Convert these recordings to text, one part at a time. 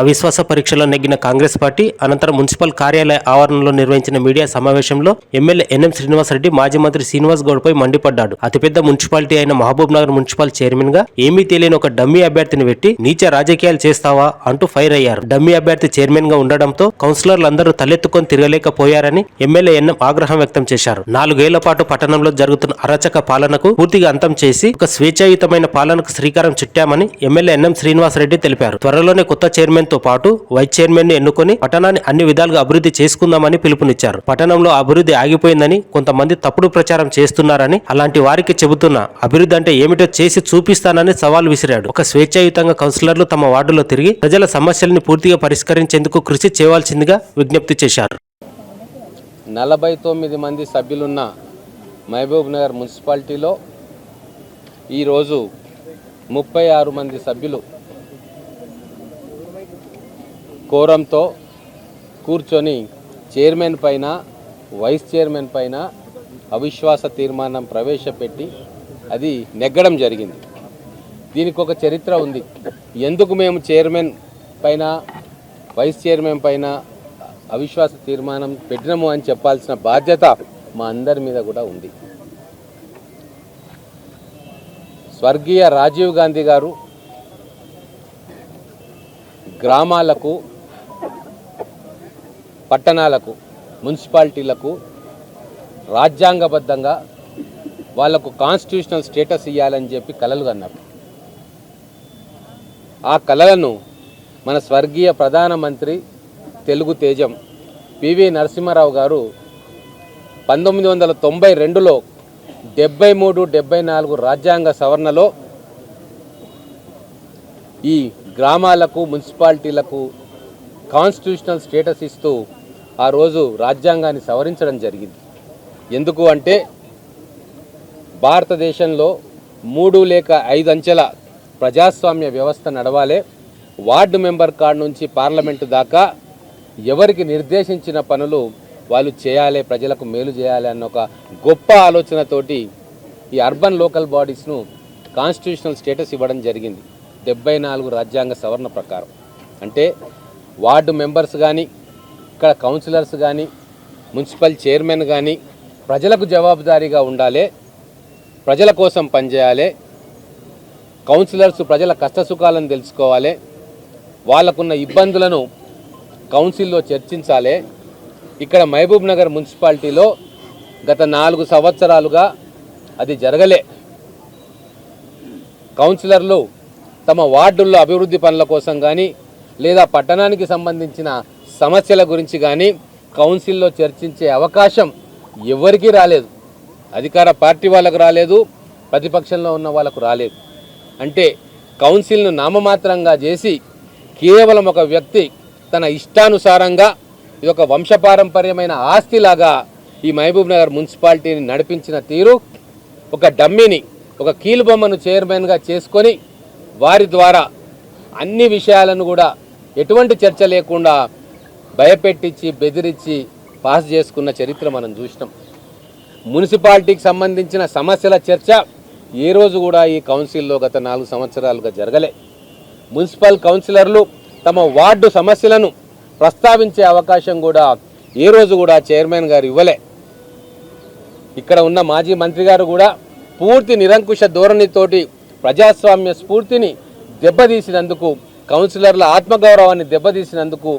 అవిశ్వాస పరీక్షలో నెగ్గిన కాంగ్రెస్ పార్టీ అనంతరం మున్సిపల్ కార్యాలయ ఆవరణలో నిర్వహించిన మీడియా సమావేశంలో ఎమ్మెల్యే ఎన్ఎం శ్రీనివాసరెడ్డి మాజీ మంత్రి శ్రీనివాస్ గౌడ్పై మండిపడ్డాడు. అతిపెద్ద మున్సిపాలిటీ అయిన మహబూబ్ నగర్ మున్సిపల్ చైర్మన్గా ఏమీ తెలియని ఒక డమ్మీ అభ్యర్థిని పెట్టి నీచ రాజకీయాలు చేస్తావా అంటూ ఫైర్ అయ్యారు. డమ్మీ అభ్యర్థి చైర్మన్గా ఉండడంతో కౌన్సిలర్లందరూ తలెత్తుకొని తిరగలేకపోయారని ఎమ్మెల్యే ఎన్ఎం ఆగ్రహం వ్యక్తం చేశారు. నాలుగేళ్ళ పాటు పట్టణంలో జరుగుతున్న అరచక పాలనకు పూర్తిగా అంతం చేసి ఒక స్వేచ్ఛాయుతమైన పాలనకు శ్రీకారం చుట్టామని ఎమ్మెల్యే ఎన్ఎం శ్రీనివాసరెడ్డి తెలిపారు. త్వరలోనే కొత్త చైర్మన్ తో పాటు వైస్ చైర్మన్ని ఎన్నుకొని పట్టణాన్ని అన్ని విధాలుగా అభివృద్ధి చేసుకుందామని పిలుపునిచ్చారు. పట్టణంలో అభివృద్ధి ఆగిపోయిందని కొంతమంది తప్పుడు ప్రచారం చేస్తున్నారని అలాంటి వారికి చెబుతున్నా అభివృద్ధి అంటే ఏమిటో చేసి చూపిస్తానని సవాల్ విసిరాడు. ఒక స్వేచ్ఛాయుతంగా కౌన్సిలర్లు తమ వార్డులో తిరిగి ప్రజల సమస్యల్ని పూర్తిగా పరిష్కరించేందుకు కృషి చేయవలసిందిగా విజ్ఞప్తి చేశారు. నలభై తొమ్మిది మంది సభ్యులున్న మహబూబ్ నగర్ మున్సిపాలిటీలో ఈరోజు ముప్పై ఆరు మంది సభ్యులు కోరంతో కూర్చొని చైర్మన్ పైన వైస్ చైర్మన్ పైన అవిశ్వాస తీర్మానం ప్రవేశపెట్టి అది నెగ్గడం జరిగింది. దీనికి ఒక చరిత్ర ఉంది. ఎందుకు మేము చైర్మన్ పైన వైస్ చైర్మన్ పైన అవిశ్వాస తీర్మానం పెట్టినము అని చెప్పాల్సిన బాధ్యత మా అందరి మీద కూడా ఉంది. స్వర్గీయ రాజీవ్ గాంధీ గారు గ్రామాలకు పట్టణాలకు మున్సిపాలిటీలకు రాజ్యాంగబద్ధంగా వాళ్ళకు కాన్స్టిట్యూషనల్ స్టేటస్ ఇవ్వాలని చెప్పి కలలు కన్నారు. ఆ కలలను మన స్వర్గీయ ప్రధానమంత్రి తెలుగు తేజం పివి నరసింహారావు గారు పంతొమ్మిది వందల తొంభై రెండులో డెబ్బై మూడు డెబ్బై నాలుగు రాజ్యాంగ సవరణలో ఈ గ్రామాలకు మున్సిపాలిటీలకు కాన్స్టిట్యూషనల్ స్టేటస్ ఇస్తూ ఆ రోజు రాజ్యాంగాన్ని సవరించడం జరిగింది. ఎందుకు అంటే భారతదేశంలో మూడు లేక ఐదు అంచెల ప్రజాస్వామ్య వ్యవస్థ నడవాలే. వార్డు మెంబర్ కాడ నుంచి పార్లమెంటు దాకా ఎవరికి నిర్దేశించిన పనులు వాళ్ళు చేయాలి ప్రజలకు మేలు చేయాలి అన్న ఒక గొప్ప ఆలోచనతోటి ఈ అర్బన్ లోకల్ బాడీస్ను కాన్స్టిట్యూషనల్ స్టేటస్ ఇవ్వడం జరిగింది. డెబ్బై నాలుగు రాజ్యాంగ సవరణ ప్రకారం. అంటే వార్డు మెంబర్స్ కానీ ఇక్కడ కౌన్సిలర్స్ కానీ మున్సిపల్ చైర్మన్ కానీ ప్రజలకు జవాబుదారీగా ఉండాలి ప్రజల కోసం పనిచేయాలి కౌన్సిలర్స్ ప్రజల కష్టసుఖాలను తెలుసుకోవాలి వాళ్ళకున్న ఇబ్బందులను కౌన్సిల్లో చర్చించాలి. ఇక్కడ మహబూబ్ నగర్ మున్సిపాలిటీలో గత నాలుగు సంవత్సరాలుగా అది జరగలే. కౌన్సిలర్లు తమ వార్డుల్లో అభివృద్ధి పనుల కోసం కానీ లేదా పట్టణానికి సంబంధించిన సమస్యల గురించి కానీ కౌన్సిల్లో చర్చించే అవకాశం ఎవరికీ రాలేదు. అధికార పార్టీ వాళ్ళకు రాలేదు ప్రతిపక్షంలో ఉన్న వాళ్ళకు రాలేదు. అంటే కౌన్సిల్ను నామమాత్రంగా చేసి కేవలం ఒక వ్యక్తి తన ఇష్టానుసారంగా ఇది ఒక వంశపారంపర్యమైన ఆస్తిలాగా ఈ మహబూబ్ నగర్ మున్సిపాలిటీని నడిపించిన తీరు ఒక డమ్మిని ఒక కీలుబొమ్మను చైర్మన్గా చేసుకొని వారి ద్వారా అన్ని విషయాలను కూడా ఎటువంటి చర్చ లేకుండా భయపెట్టించి బెదిరించి పాస్ చేసుకున్న చరిత్ర మనం చూసినాం. మున్సిపాలిటీకి సంబంధించిన సమస్యల చర్చ ఏ రోజు కూడా ఈ కౌన్సిల్లో గత నాలుగు సంవత్సరాలుగా జరగలే. మున్సిపల్ కౌన్సిలర్లు తమ వార్డు సమస్యలను ప్రస్తావించే అవకాశం కూడా ఏ రోజు కూడా చైర్మన్ గారు ఇవ్వలే. ఇక్కడ ఉన్న మాజీ మంత్రి గారు కూడా పూర్తి నిరంకుశ ధోరణితోటి ప్రజాస్వామ్య స్ఫూర్తిని దెబ్బతీసినందుకు కౌన్సిలర్ల ఆత్మగౌరవాన్ని దెబ్బతీసినందుకు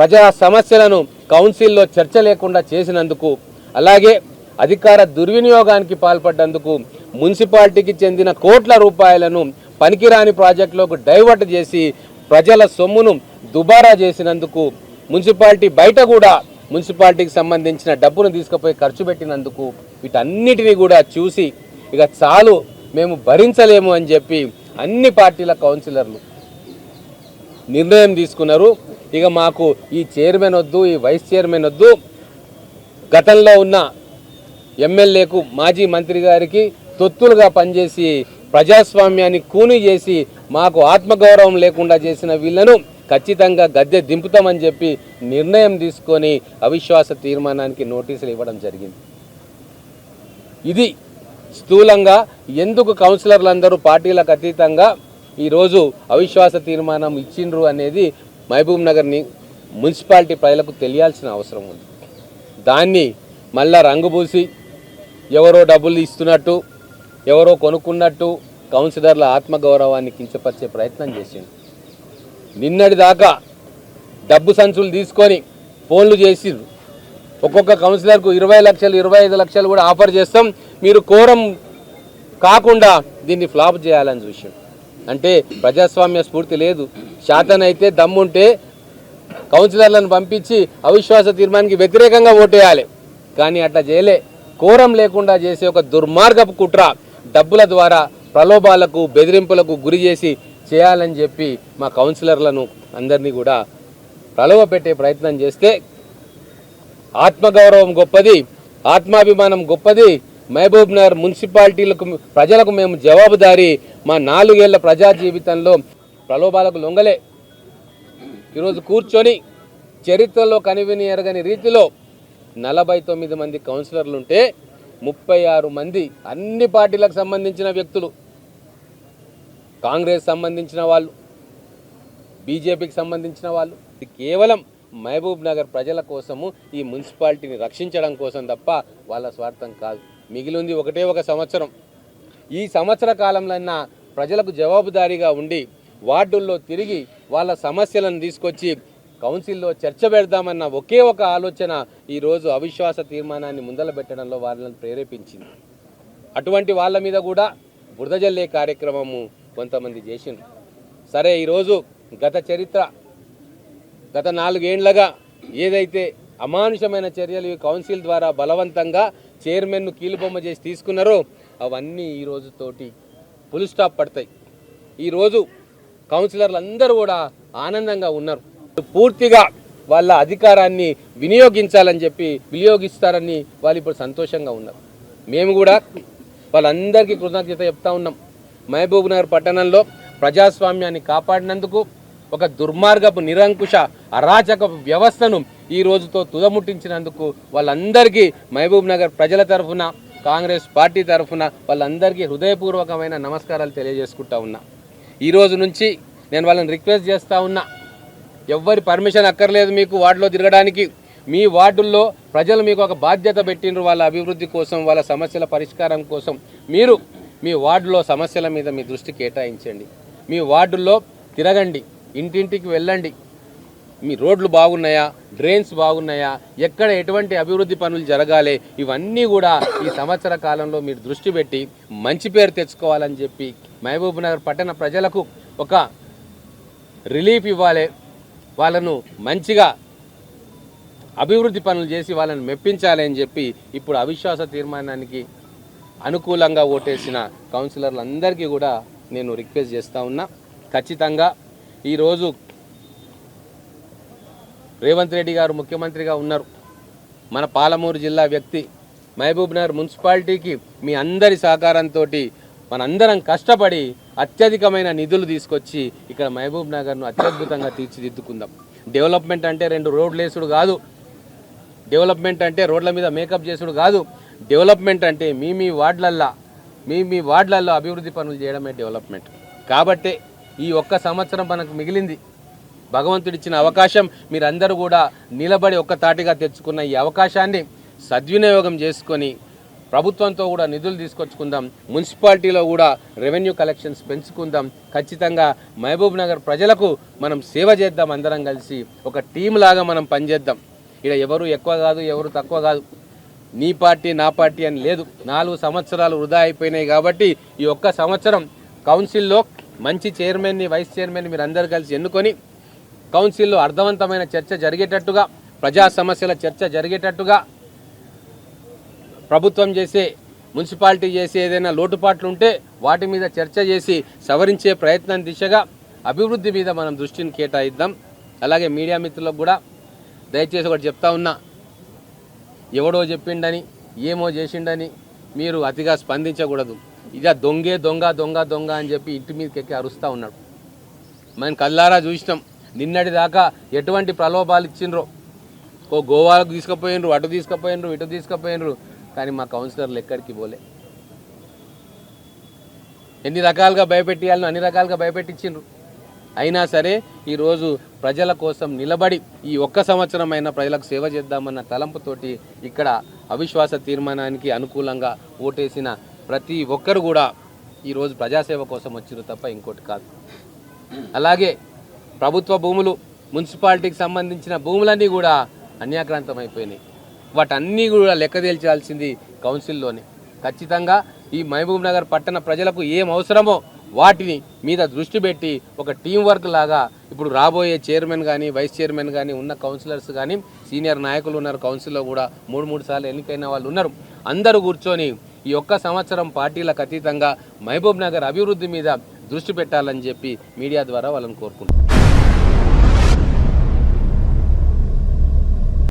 ప్రజా సమస్యలను కౌన్సిల్లో చర్చ లేకుండా చేసినందుకు అలాగే అధికార దుర్వినియోగానికి పాల్పడ్డందుకు మున్సిపాలిటీకి చెందిన కోట్ల రూపాయలను పనికిరాని ప్రాజెక్టులోకి డైవర్ట్ చేసి ప్రజల సొమ్మును దుబారా చేసినందుకు మున్సిపాలిటీ బయట కూడా మున్సిపాలిటీకి సంబంధించిన డబ్బును తీసుకుపోయి ఖర్చు పెట్టినందుకు వీటన్నిటిని కూడా చూసి ఇక చాలు మేము భరించలేము అని చెప్పి అన్ని పార్టీల కౌన్సిలర్లు నిర్ణయం తీసుకున్నారు. ఇక మాకు ఈ చైర్మన్ వద్దు ఈ వైస్ చైర్మన్ వద్దు. గతంలో ఉన్న ఎమ్మెల్యేకు మాజీ మంత్రి గారికి తొత్తులుగా పనిచేసి ప్రజాస్వామ్యాన్ని కూని చేసి మాకు ఆత్మగౌరవం లేకుండా చేసిన వీళ్ళను ఖచ్చితంగా గద్దె దింపుతామని చెప్పి నిర్ణయం తీసుకొని అవిశ్వాస తీర్మానానికి నోటీసులు ఇవ్వడం జరిగింది. ఇది స్థూలంగా ఎందుకు కౌన్సిలర్లందరూ పార్టీలకు అతీతంగా ఈరోజు అవిశ్వాస తీర్మానం ఇచ్చిండ్రు అనేది మహబూబ్ నగర్ని మున్సిపాలిటీ ప్రజలకు తెలియాల్సిన అవసరం ఉంది. దాన్ని మళ్ళా రంగుపూసి ఎవరో డబ్బులు ఇస్తున్నట్టు ఎవరో కొనుక్కున్నట్టు కౌన్సిలర్ల ఆత్మగౌరవాన్ని కించపరిచే ప్రయత్నం చేసింది నిన్నటి దాకా డబ్బు సంచులు తీసుకొని ఫోన్లు చేసిండ్రు. ఒక్కొక్క కౌన్సిలర్కు ఇరవై లక్షలు ఇరవై ఐదు లక్షలు కూడా ఆఫర్ చేస్తాం. మీరు కోరం కాకుండా దీన్ని ఫ్లాప్ చేయాలని చూసాం అంటే ప్రజాస్వామ్య స్ఫూర్తి లేదు. శాతనైతే దమ్ముంటే కౌన్సిలర్లను పంపించి అవిశ్వాస తీర్మానానికి వ్యతిరేకంగా ఓటేయాలి. కానీ అట్లా చేయలే. కోరం లేకుండా చేసే ఒక దుర్మార్గపు కుట్ర డబ్బుల ద్వారా ప్రలోభాలకు బెదిరింపులకు గురి చేసి చేయాలని చెప్పి మా కౌన్సిలర్లను అందరినీ కూడా ప్రలోభ పెట్టే ప్రయత్నం చేస్తే ఆత్మగౌరవం గొప్పది ఆత్మాభిమానం గొప్పది మహబూబ్ నగర్ మున్సిపాలిటీలకు ప్రజలకు మేము జవాబుదారీ మా నాలుగేళ్ళ ప్రజా జీవితంలో ప్రలోభాలకు లొంగలే. ఈరోజు కూర్చొని చరిత్రలో కనివిని ఎరగని రీతిలో నలభై తొమ్మిది మంది కౌన్సిలర్లు ఉంటే ముప్పై ఆరు మంది అన్ని పార్టీలకు సంబంధించిన వ్యక్తులు కాంగ్రెస్ సంబంధించిన వాళ్ళు బీజేపీకి సంబంధించిన వాళ్ళు. ఇది కేవలం మహబూబ్ నగర్ ప్రజల కోసము ఈ మున్సిపాలిటీని రక్షించడం కోసం తప్ప వాళ్ళ స్వార్థం కాదు. మిగిలింది ఒకటే ఒక సంవత్సరం. ఈ సంవత్సర కాలంలో ప్రజలకు జవాబుదారీగా ఉండి వార్డుల్లో తిరిగి వాళ్ళ సమస్యలను తీసుకొచ్చి కౌన్సిల్లో చర్చ పెడదామన్న ఒకే ఒక ఆలోచన ఈరోజు అవిశ్వాస తీర్మానాన్ని ముందల పెట్టడంలో వాళ్ళని ప్రేరేపించింది. అటువంటి వాళ్ళ మీద కూడా బురద జల్లే కార్యక్రమము కొంతమంది చేసిండ్రు. సరే ఈరోజు గత చరిత్ర గత నాలుగేండ్లగా ఏదైతే అమానుషమైన చర్యలు ఈ కౌన్సిల్ ద్వారా బలవంతంగా చైర్మన్ను కీలుబొమ్మ చేసి తీసుకున్నారో అవన్నీ ఈ రోజుతోటి ఫుల్ స్టాప్ పడతాయి. ఈరోజు కౌన్సిలర్లు అందరూ కూడా ఆనందంగా ఉన్నారు. పూర్తిగా వాళ్ళ అధికారాన్ని వినియోగించాలని చెప్పి వినియోగిస్తారని వాళ్ళు ఇప్పుడు సంతోషంగా ఉన్నారు. మేము కూడా వాళ్ళందరికీ కృతజ్ఞత చెప్తా ఉన్నాం. మహబూబ్ నగర్ పట్టణంలో ప్రజాస్వామ్యాన్ని కాపాడినందుకు ఒక దుర్మార్గపు నిరంకుశ అరాచక వ్యవస్థను ఈ రోజుతో తుదముట్టించినందుకు వాళ్ళందరికీ మహబూబ్ నగర్ ప్రజల తరఫున కాంగ్రెస్ పార్టీ తరఫున వాళ్ళందరికీ హృదయపూర్వకమైన నమస్కారాలు తెలియజేసుకుంటా ఉన్నా. ఈ రోజు నుంచి నేను వాళ్ళని రిక్వెస్ట్ చేస్తూ ఉన్నా. ఎవ్వరి పర్మిషన్ అక్కర్లేదు మీకు వార్డులో తిరగడానికి. మీ వార్డుల్లో ప్రజలు మీకు ఒక బాధ్యత పెట్టిండ్రు వాళ్ళ అభివృద్ధి కోసం వాళ్ళ సమస్యల పరిష్కారం కోసం. మీరు మీ వార్డులో సమస్యల మీద మీ దృష్టి కేటాయించండి. మీ వార్డుల్లో తిరగండి ఇంటింటికి వెళ్ళండి. మీ రోడ్లు బాగున్నాయా? డ్రైన్స్ బాగున్నాయా? ఎక్కడ ఎటువంటి అభివృద్ధి పనులు జరగాలి? ఇవన్నీ కూడా ఈ సంవత్సర కాలంలో మీరు దృష్టి పెట్టి మంచి పేరు తెచ్చుకోవాలని చెప్పి మహబూబ్నగర్ పట్టణ ప్రజలకు ఒక రిలీఫ్ ఇవ్వాలి. వాళ్ళను మంచిగా అభివృద్ధి పనులు చేసి వాళ్ళని మెప్పించాలి అని చెప్పి ఇప్పుడు అవిశ్వాస తీర్మానానికి అనుకూలంగా ఓటేసిన కౌన్సిలర్లందరికీ కూడా నేను రిక్వెస్ట్ చేస్తూ ఉన్నా. ఖచ్చితంగా ఈరోజు రేవంత్ రెడ్డి గారు ముఖ్యమంత్రిగా ఉన్నారు. మన పాలమూరు జిల్లా వ్యక్తి మహబూబ్ నగర్ మున్సిపాలిటీకి మీ అందరి సహకారంతో మనందరం కష్టపడి అత్యధికమైన నిధులు తీసుకొచ్చి ఇక్కడ మహబూబ్ నగర్ను అత్యద్భుతంగా తీర్చిదిద్దుకుందాం. డెవలప్మెంట్ అంటే రెండు రోడ్లు వేసుడు కాదు. డెవలప్మెంట్ అంటే రోడ్ల మీద మేకప్ చేసుడు కాదు. డెవలప్మెంట్ అంటే మీ మీ వార్డులల్లా మీ మీ వార్డులల్లో అభివృద్ధి పనులు చేయడమే డెవలప్మెంట్. కాబట్టే ఈ ఒక్క సంవత్సరం మనకు మిగిలింది. భగవంతుడిచ్చిన అవకాశం మీరందరూ కూడా నిలబడి ఒక్క తాటిగా తెచ్చుకున్న ఈ అవకాశాన్ని సద్వినియోగం చేసుకొని ప్రభుత్వంతో కూడా నిధులు తీసుకొచ్చుకుందాం. మున్సిపాలిటీలో కూడా రెవెన్యూ కలెక్షన్స్ పెంచుకుందాం. ఖచ్చితంగా మహబూబ్ నగర్ ప్రజలకు మనం సేవ చేద్దాం అందరం కలిసి. ఒక టీం లాగా మనం పనిచేద్దాం. ఇక్కడ ఎవరు ఎక్కువ కాదు ఎవరు తక్కువ కాదు. నీ పార్టీ నా పార్టీ అని లేదు. నాలుగు సంవత్సరాలు వృధా అయిపోయినాయి కాబట్టి ఈ ఒక్క సంవత్సరం కౌన్సిల్లో మంచి చైర్మన్ని వైస్ చైర్మన్ని మీరు అందరు కలిసి ఎన్నుకొని కౌన్సిల్లో అర్థవంతమైన చర్చ జరిగేటట్టుగా ప్రజా సమస్యల చర్చ జరిగేటట్టుగా ప్రభుత్వం చేసే మున్సిపాలిటీ చేసే ఏదైనా లోటుపాట్లు ఉంటే వాటి మీద చర్చ చేసి సవరించే ప్రయత్నం దిశగా అభివృద్ధి మీద మనం దృష్టిని కేటాయిద్దాం. అలాగే మీడియా మిత్రులకు కూడా దయచేసి ఒకటి చెప్తా ఉన్నా. ఎవడో చెప్పిండని ఏమో చేసిండని మీరు అతిగా స్పందించకూడదు. ఇక దొంగే దొంగ దొంగ దొంగ అని చెప్పి ఇంటి మీదకి ఎక్కి అరుస్తూ ఉన్నాడు. మనం కల్లారా చూసినాం. నిన్నటి దాకా ఎటువంటి ప్రలోభాలు ఇచ్చిండ్రో. ఓ గోవాకు తీసుకుపోయినరు అటు తీసుకుపోయినరు ఇటు తీసుకుపోయినరు కానీ మా కౌన్సిలర్లు ఎక్కడికి పోలే. ఎన్ని రకాలుగా భయపెట్టియాలను అన్ని రకాలుగా భయపెట్టించిండ్రు. అయినా సరే ఈరోజు ప్రజల కోసం నిలబడి ఈ ఒక్క సంవత్సరమైన ప్రజలకు సేవ చేద్దామన్న తలంపుతోటి ఇక్కడ అవిశ్వాస తీర్మానానికి అనుకూలంగా ఓటేసిన ప్రతి ఒక్కరు కూడా ఈరోజు ప్రజాసేవ కోసం వచ్చిరు తప్ప ఇంకోటి కాదు. అలాగే ప్రభుత్వ భూములు మున్సిపాలిటీకి సంబంధించిన భూములన్నీ కూడా అన్యాక్రాంతం అయిపోయినాయి వాటన్నీ కూడా లెక్క తేల్చాల్సింది కౌన్సిల్లోనే. ఖచ్చితంగా ఈ మహబూబ్ నగర్ పట్టణ ప్రజలకు ఏం అవసరమో వాటిని మీద దృష్టి పెట్టి ఒక టీం వర్క్ లాగా ఇప్పుడు రాబోయే చైర్మన్ కానీ వైస్ చైర్మన్ కానీ ఉన్న కౌన్సిలర్స్ కానీ సీనియర్ నాయకులు ఉన్నారు కౌన్సిల్లో కూడా మూడు మూడు సార్లు ఎన్నికైన వాళ్ళు ఉన్నారు. అందరూ కూర్చొని ఈ ఒక్క సంవత్సరం పార్టీలకు అతీతంగా మహబూబ్ నగర్ అభివృద్ధి మీద దృష్టి పెట్టాలని చెప్పి మీడియా ద్వారా వాళ్ళని కోరుకుంటున్నారు